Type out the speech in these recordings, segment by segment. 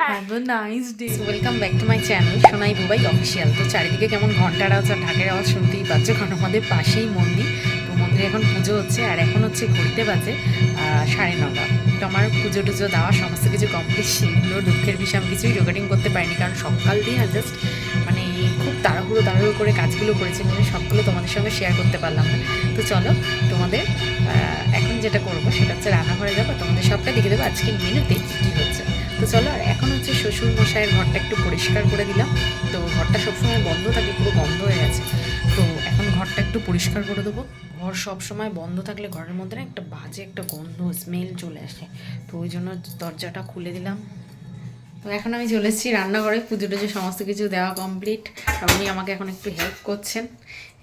Have a nice day welcome back to my channel Sonai Bubai official তো চারিদিকে কেমন ঘণ্টার আওয়াজ আর ঢাকের আওয়াজ শুনতেই পাচ্ছ কারণ আমাদের পাশেই মন্দির। তো মন্দিরে এখন পুজো হচ্ছে আর এখন হচ্ছে ঘুরতে বাজে সাড়ে নটা। তো আমার পুজো টুজো দেওয়া সমস্ত কিছু কমপ্লিট সেগুলো দুঃখের বিষয় আমি কিছুই রেকর্ডিং করতে পারিনি কারণ সকাল দিয়ে জাস্ট মানে খুব তাড়াহুড়ো তাড়াহুড়ো করে কাজগুলো করেছি মানে সবগুলো তোমাদের সঙ্গে শেয়ার করতে পারলাম না। তো চলো তোমাদের এখন যেটা করব সেটা হচ্ছে রান্নাঘরে যাব তোমাদের সবটা দেখে দেবো আজকের মেনুতে কী হচ্ছে। তো চলো, আর এখন হচ্ছে শ্বশুর মশাইয়ের ঘরটা একটু পরিষ্কার করে দিলাম। তো ঘরটা সবসময় বন্ধ থাকে পুরো বন্ধ হয়ে গেছে। তো এখন ঘরটা একটু পরিষ্কার করে দেবো। ঘর সবসময় বন্ধ থাকলে ঘরের মধ্যে না একটা বাজে একটা গন্ধ স্মেল চলে আসে। তো ওই জন্য দরজাটা খুলে দিলাম। তো এখন আমি চলে এসেছি রান্নাঘরে। পুজো টুজো সমস্ত কিছু দেওয়া কমপ্লিট উনি আমাকে এখন একটু হেল্প করছেন।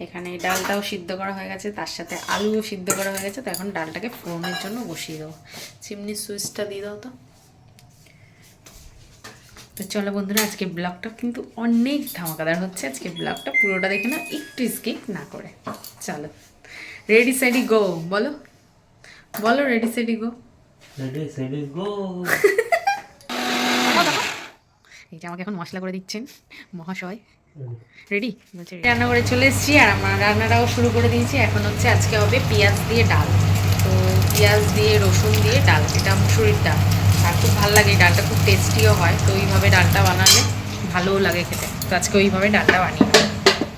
এখানে ডালটাও সিদ্ধ করা হয়ে গেছে, তার সাথে আলুও সিদ্ধ করা হয়ে গেছে। তো এখন ডালটাকে ফোড়নের জন্য বসিয়ে দেবো। চিমনির সুইচটা দিয়ে দাও তো। তো চলো বন্ধুরা আজকে ব্লগটা কিন্তু অনেক ধামাকাদার হচ্ছে। আজকে ব্লগটা পুরোটা দেখে না একটু স্কিপ না করে। চলো রেডি সেডি গো বলো। বলো ready steady go Ready, steady, go. এই যে আমাকে এখন মশলা করে দিচ্ছেন মহাশয়। রেডি রান্না করে চলে এসেছি আর আমার রান্নাটাও শুরু করে দিয়েছি। এখন হচ্ছে আজকে হবে পেঁয়াজ দিয়ে ডাল। তো পেঁয়াজ দিয়ে রসুন দিয়ে ডাল এটা মুসুরির ডাল আর খুব ভালো লাগে, ডালটা খুব টেস্টিও হয়। তো ওইভাবে ডালটা বানালে ভালোও লাগে খেতে। তো আজকে ওইভাবে ডালটা বানিয়ে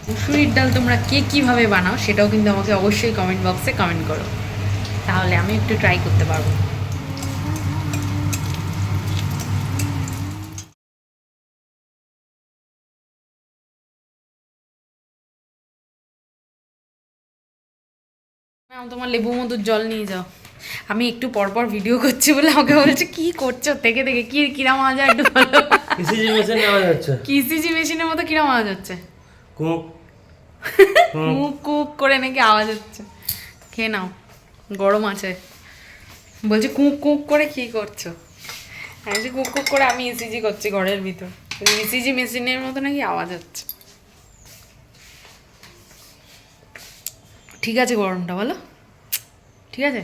মুসুরির ডাল তোমরা কে কীভাবে বানাও সেটাও কিন্তু আমাকে অবশ্যই কমেন্ট বক্সে কমেন্ট করো। তাহলে আমি একটু ট্রাই করতে পারব। তোমার লেবু মধুর জল নিয়ে যাও। আমি একটু পরপর ভিডিও করছি বলে আমাকে বলছে কি করছ? থেকে থেকে কি কিরাম আওয়াজ হয় একটু বলো। মেশিন মেশিনের মতো কিরাম আওয়াজ হচ্ছে? কুক। কুক কুক করে নাকি আওয়াজ হচ্ছে? খেয়ে নাও গরম আছে। বলছে কুক কুক করে কি করছ? আমি বলছি কুক কুক করে আমি ইসিজি করছি ঘরের ভিতর। ইসিজি মেশিনের মতো নাকি আওয়াজ হচ্ছে? ঠিক আছে গরমটা বলো। ঠিক আছে?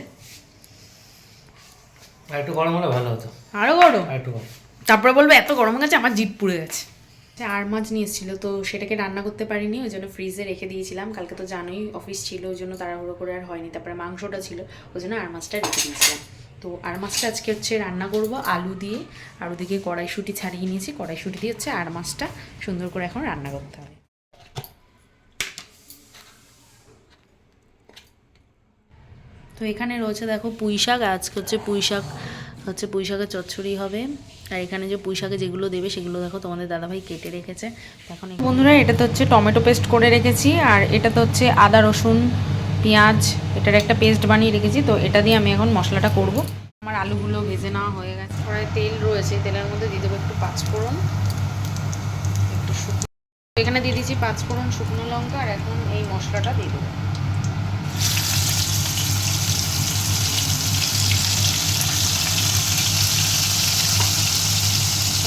আর একটু গরম হলে ভালো হতো। আরও গরম? আর একটু গরম। তারপরে বলব এত গরম গেছে আমার জিপ পুড়ে গেছে। আর মাছ নিয়ে এসেছিল তো সেটাকে রান্না করতে পারিনি ওই জন্য ফ্রিজে রেখে দিয়েছিলাম। কালকে তো জানোই অফিস ছিল ওই জন্য তাড়াহুড়ো করে আর হয়নি। তারপরে মাংসটা ছিল ওই জন্য আর মাছটা রেখে দিয়েছিলাম। তো আর মাছটা আজকে হচ্ছে রান্না করব আলু দিয়ে আর ওদিকে কড়াইশুঁটি ছাড়িয়ে নিয়েছি। কড়াইশুঁটি দিয়ে হচ্ছে আর মাছটা সুন্দর করে এখন রান্না করতে হবে। তো এখানে রয়েছে দেখো পুঁই শাক আজকে হচ্ছে পুঁই শাক হচ্ছে পুঁই শাকের চচ্চড়ি হবে। আর এখানে যে পুঁই শাকে যেগুলো দেবে সেগুলো দেখো তোমাদের দাদাভাই কেটে রেখেছে। এখন বন্ধুরা, এটা তো হচ্ছে টমেটো পেস্ট করে রেখেছি, আর এটা তো হচ্ছে আদা, রসুন, পেঁয়াজ, এটার একটা পেস্ট বানিয়ে রেখেছি, তো এটা দিয়ে আমি এখন মশলাটা করব। আমার আলুগুলো ভেজে নেওয়া হয়ে গেছে। কড়াই তেল রয়েছে, তেলের মধ্যে দিয়ে দেবো একটু পাঁচফোড়ন, একটু শুকনো এখানে দিয়ে দিয়েছি পাঁচফোড়ন শুকনো লঙ্কা, আর এখন এই মশলাটা দিয়ে দেবো।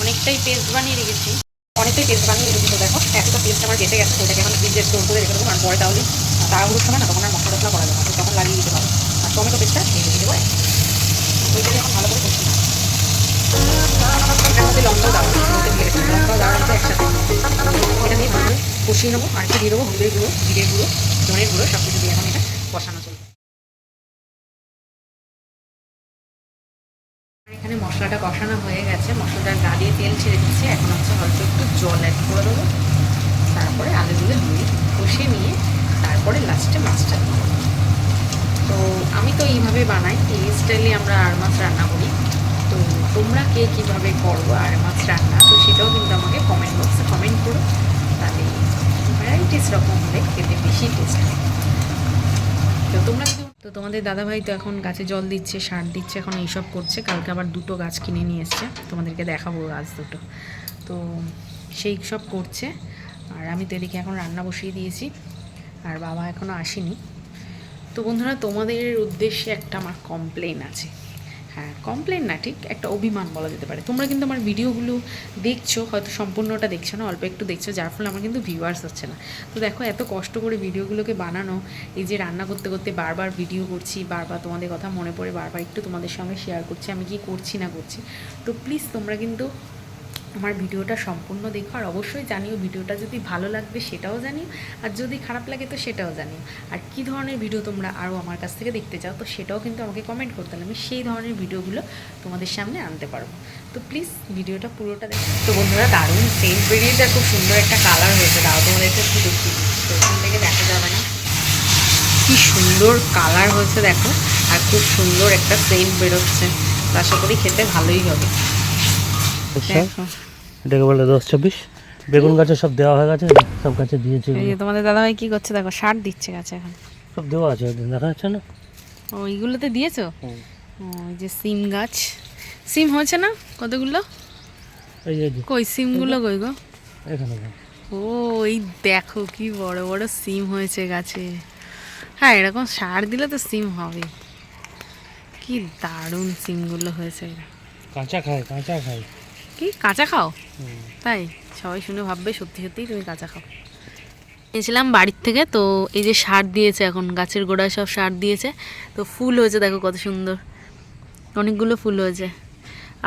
অনেকটাই পেস্ট বানিয়ে রেখেছি। অনেকটাই পেস্ট বানিয়ে রেখেছি দেখো একটা পেস্ট আমার বেঁচে গেছে ওটাকে এখন ফ্রিজে স্টোর করে রেখে দেবো, কারণ পরে তাহলে তাড়াহুড়োর সময় না, তখন আর মশলা টসলা করা যাবে তখন লাগিয়ে দিতে পারো। আর টমেটো পেস্টটা দিয়ে দেবো ওইটাকে এখন ভালো করে লঙ্কাও দাও কষিয়ে নেব, আর একটু দিয়ে দেবো হলুদের গুঁড়ো, জিরের গুঁড়ো, ধনের গুঁড়ো সব কিছু দিয়ে এখন এটা কষানো চলবে। মশলাটা কষানো হয়ে গেছে। মশলাটার গা দিয়ে তেল ছেড়ে দিচ্ছে। এখন হচ্ছে অল্প একটু জল অ্যাড করে দেবো। তারপরে আলুগুলো দিয়ে কষিয়ে নিয়ে তারপরে লাস্টে মাছটা দেবো। তো আমি তো এইভাবে বানাই, এই স্টাইলে আমরা আর মাছ রান্না করি। তো তোমরা কে কীভাবে করব আর মাছ রান্না, তো সেটাও কিন্তু আমাকে কমেন্ট বক্সে কমেন্ট করো। তাহলে ভ্যারাইটিস রকম হলে খেতে বেশি টেস্ট হয়। তো তোমরা তো তোমাদের দাদাভাই তো এখন গাছে জল দিচ্ছে, সার দিচ্ছে, এখন এইসব করছে। কালকে আবার দুটো গাছ কিনে নিয়ে এসছে। তোমাদেরকে দেখাবো গাছ দুটো। তো সেই সব করছে। আর আমি তো এদিকে এখন রান্না বসিয়ে দিয়েছি। আর বাবা এখনও আসেনি। তো বন্ধুরা, তোমাদের উদ্দেশ্যে একটা আমার কমপ্লেন আছে। হ্যাঁ কমপ্লেন না, ঠিক? একটা অভিমান বলা যেতে পারে। তোমরা কিন্তু আমার ভিডিওগুলো দেখছ, হয়তো সম্পূর্ণটা দেখছ না, অল্প একটু দেখছ, যার ফলে আমার কিন্তু ভিউয়ার্স হচ্ছে না। তো দেখো, এত কষ্ট করে ভিডিওগুলোকে বানানো, এই যে রান্না করতে করতে বারবার ভিডিও করছি, বারবার তোমাদের কথা মনে পড়ে, বারবার একটু তোমাদের সঙ্গে শেয়ার করছি, আমি কি করছি না করছি। তো প্লিজ তোমরা কিন্তু আমার ভিডিওটা সম্পূর্ণ দেখো আর অবশ্যই জানিও ভিডিওটা যদি ভালো লাগবে সেটাও জানিও আর যদি খারাপ লাগে তো সেটাও জানিও। আর কী ধরনের ভিডিও তোমরা আরও আমার কাছ থেকে দেখতে চাও তো সেটাও কিন্তু আমাকে কমেন্ট করতে আমি সেই ধরনের ভিডিওগুলো তোমাদের সামনে আনতে পারব। তো প্লিজ ভিডিওটা পুরোটা দেখো। তো বন্ধুরা দারুণ সেন্ট বেরিয়েছে খুব সুন্দর একটা কালার হয়েছে। দাও তোমাদেরকে একটু দেখি। তো এখান থেকে দেখা যাবে না। কি সুন্দর কালার হয়েছে দেখো। আর খুব সুন্দর একটা সেন্ট বেরোচ্ছে। আশা করি খেতে ভালোই হবে। এটাকে বলে দশ ছাব্বিশ বেগুন গাছে সব দেওয়া হয়ে গেছে সব গাছে দিয়েছে। এই যে তোমাদের দাদাভাই কি করছে দেখো সার দিচ্ছে গাছে এখন। সব দেওয়া আছে দেখা যাচ্ছে না। ও এইগুলোতে দিয়েছ? হুম। ও এই যে সিম গাছ। সিম হয়েছে না? কতগুলো? এই যে কই সিমগুলো কই গো? এখানে ও এই দেখো কি বড় বড় সিম হয়েছে গাছে। হ্যাঁ এরকম সার দিলে তো সিম হবে। কি দারুণ সিমগুলো হয়েছে। কাঁচা খায় কাঁচা খায়। কি? কাঁচা খাও? তাই? সবাই শুনে ভাববে সত্যি সত্যিই তুমি কাঁচা খাও। এসেছিলাম বাড়ির থেকে তো এই যে সার দিয়েছে এখন গাছের গোড়ায় সব সার দিয়েছে তো ফুল হয়েছে দেখো কত সুন্দর। অনেকগুলো ফুল হয়েছে।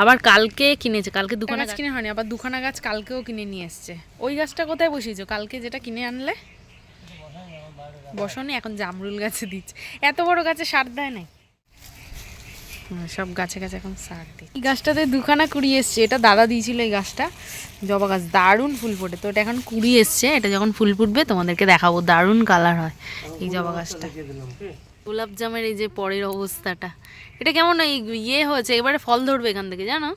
আবার কালকে কিনেছে কালকে দুখানা গাছ কিনে হয়নি আবার দুখানা গাছ কালকেও কিনে নিয়ে এসছে। ওই গাছটা কোথায় বসিয়েছো? কালকে যেটা কিনে আনলে? বসনি এখন জামরুল গাছে দিচ্ছে। এত বড় গাছে সার দেয় নাই? সব গাছে গাছে এখন সার দিই এই গাছটাতে দুখানা কুড়ি এসছে এটা দাদা দিয়েছিল এই গাছটা। জবা গাছ দারুণ ফুল ফোটে। তো এটা এখন কুড়ি এসছে এটা যখন ফুল ফুটবে তোমাদেরকে দেখাবো দারুণ কালার হয় এই জবা গাছটা। গোলাপ জামের এই যে পরের অবস্থাটা এটা কেমন এই ইয়ে হয়েছে এবারে ফল ধরবে এখান থেকে জানো?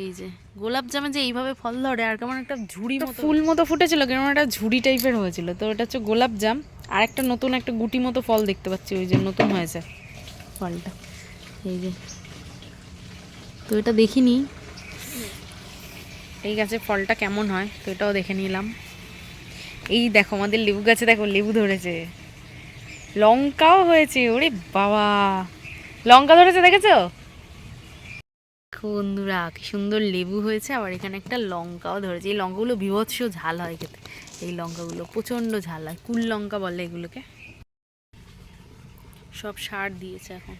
এই যে গোলাপ জামে যে এইভাবে ফল ধরে আর কেমন একটা ঝুড়ি মতো। ফুল মতো ফুটেছিল কেমন একটা ঝুড়ি টাইপের হয়েছিল। তো এটা হচ্ছে গোলাপ জাম আর একটা নতুন একটা গুটি মতো ফল দেখতে পাচ্ছি ওই যে নতুন হয়েছে। ফলটা। এই যে। তো এটা দেখিনি এই গাছে ফলটা কেমন হয়, তো এটাও দেখে নিলাম। এই দেখো আমাদের লেবু গাছে দেখো, লেবু ধরেছে। লঙ্কাও হয়েছে, ওরে বাবা। লঙ্কা ধরেছে, দেখেছ? দেখো বন্ধুরা, কি সুন্দর লেবু হয়েছে, আবার এখানে একটা লঙ্কাও ধরেছে। এই লঙ্কাগুলো বিভৎস ঝাল হয় খেতে। এই লঙ্কাগুলো প্রচণ্ড ঝাল হয়, কুল লঙ্কা বলে এগুলোকে। সব সার দিয়েছে এখন।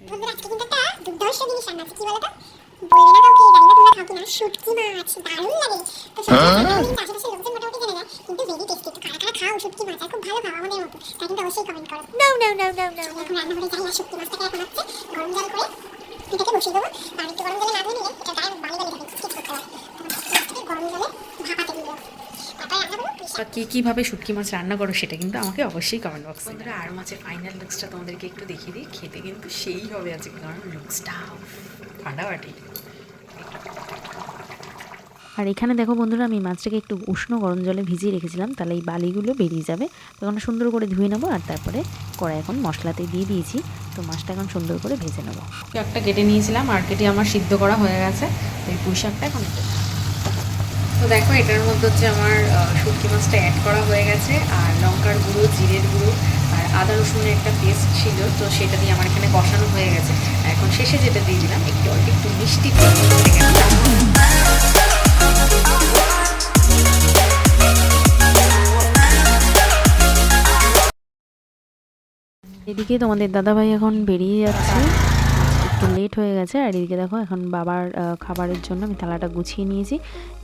বন্ধুরা আজকে কিন্তু একটা দুর্ধর্ষ জিনিস রান্না আছে কি বলতো? বলবে না কাউকে জানি না তোমরা খাও কিনা। শুটকি মাছ দারুণ লাগে। তো শুটকি মাছ আশেপাশে লোকজন মোটামুটি জানে না কিন্তু ভেরি টেস্টি তো কারা কারা খাও শুটকি মাছ আর খুব ভালো খাও আমাদের মতো। তা কিন্তু অবশ্যই কমেন্ট করো। No no no no no এখন রান্নাঘরে যাই আর শুটকি মাছটাকে এখন হচ্ছে গরম জল করে এটাকে বসিয়ে দেবো। আর একটু গরম জলে না ধুয়ে নিলে এটা গায়ে বালি বালি থাকে ঠিক করতে হয় মাছটাকে গরম জলে ভাপাতে দিয়ে দেবো তারপরে রান্না করব বা কে কীভাবে শুটকি মাছ রান্না করো সেটা কিন্তু আমাকে অবশ্যই কমেন্ট বক্সে বন্ধুরা আর মাছের ফাইনাল লুকসটা তোমাদেরকে একটু দেখিয়ে দিই। খেতে কিন্তু সেই হবে আজকে কারণ লুকসটা ফাটাফাটি। আর এখানে দেখো বন্ধুরা আমি মাছটাকে একটু উষ্ণ গরম জলে ভিজিয়ে রেখেছিলাম তাহলে এই বালিগুলো বেরিয়ে যাবে। তখন সুন্দর করে ধুয়ে নেব আর তারপরে কড়াই এখন মশলাতে দিয়ে দিয়েছি। তো মাছটা এখন সুন্দর করে ভেজে নেব। একটা কেটে নিয়েছিলাম আর কেটে আমার সিদ্ধ করা হয়ে গেছে। তো এই পুঁই শাকটা এখন। তো দেখো, এটার মধ্যে হচ্ছে আমার শুটকি মাছটা অ্যাড করা হয়ে গেছে, আর লঙ্কার গুঁড়ো, জিরের গুঁড়ো, আর আদা রসুনের একটা পেস্ট ছিল, তো সেটা দিয়ে আমার এখানে কষানো হয়ে গেছে। এখন শেষে যেটা দিয়ে দিলাম, একটু, অল্প একটু মিষ্টি এদিকে তোমাদের দাদাভাই এখন বেরিয়ে যাচ্ছে। লেট হয়ে গেছে আর এদিকে দেখো এখন বাবার খাবারের জন্য আমি থালাটা গুছিয়ে নিয়েছি।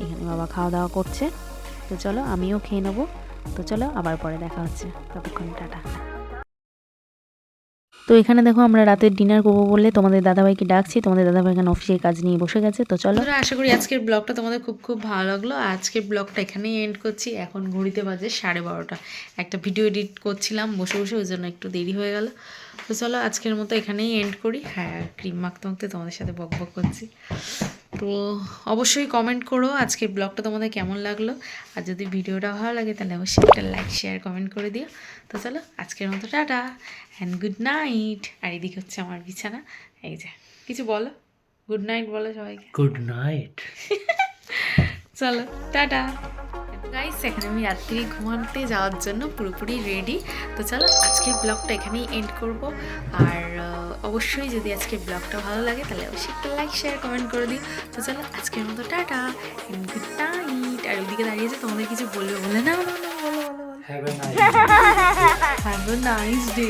এখানে বাবা খাওয়া দাওয়া করছে। তো চলো আমিও খেয়ে নেব। তো চলো আবার পরে দেখা হচ্ছে। ততক্ষণ টাটা। তো এখানে দেখো আমরা রাতের ডিনার করব বলে তোমাদের দাদাভাইকে ডাকছি। তোমাদের দাদাভাই এখানে অফিসের কাজ নিয়ে বসে গেছে। তো চলো। আশা করি আজকের ব্লগটা তোমাদের খুব খুব ভালো লাগল। আজকের ব্লগটা এখানেই এন্ড করছি। এখন ঘড়িতে বাজে সাড়ে বারোটা। একটা ভিডিও এডিট করছিলাম বসে বসে, ওই জন্য একটু দেরি হয়ে গেল। তো চলো আজকের মতো এখানেই এন্ড করি। হ্যাঁ ক্রিম মাখতে মাখতে তোমাদের সাথে বক বক করছি। তো অবশ্যই কমেন্ট করো আজকের ব্লগটা তোমাদের কেমন লাগল। আর যদি ভিডিওটা ভালো লাগে তাহলে অবশ্যই একটা লাইক শেয়ার কমেন্ট করে দিও। তো চলো আজকের মতো টাটা অ্যান্ড গুড নাইট আর এদিকে হচ্ছে আমার বিছানা। এই যে কিছু বলো? গুড নাইট বলো সবাইকে। গুড নাইট চলো টাটা। গাইস এখানে আমি রাত্রি ঘুমাতে যাওয়ার জন্য পুরোপুরি রেডি তো চলো আজকের ব্লগটা এখানেই এন্ড করব। আর অবশ্যই যদি আজকের ব্লগটা ভালো লাগে তাহলে অবশ্যই একটা লাইক শেয়ার কমেন্ট করে দিও। তো চলো আজকের মতো টাটা গুড নাইট আর ওইদিকে দাঁড়িয়েছে তোমাদের কিছু বলবে বলে না হ্যাভ এ নাইস ডে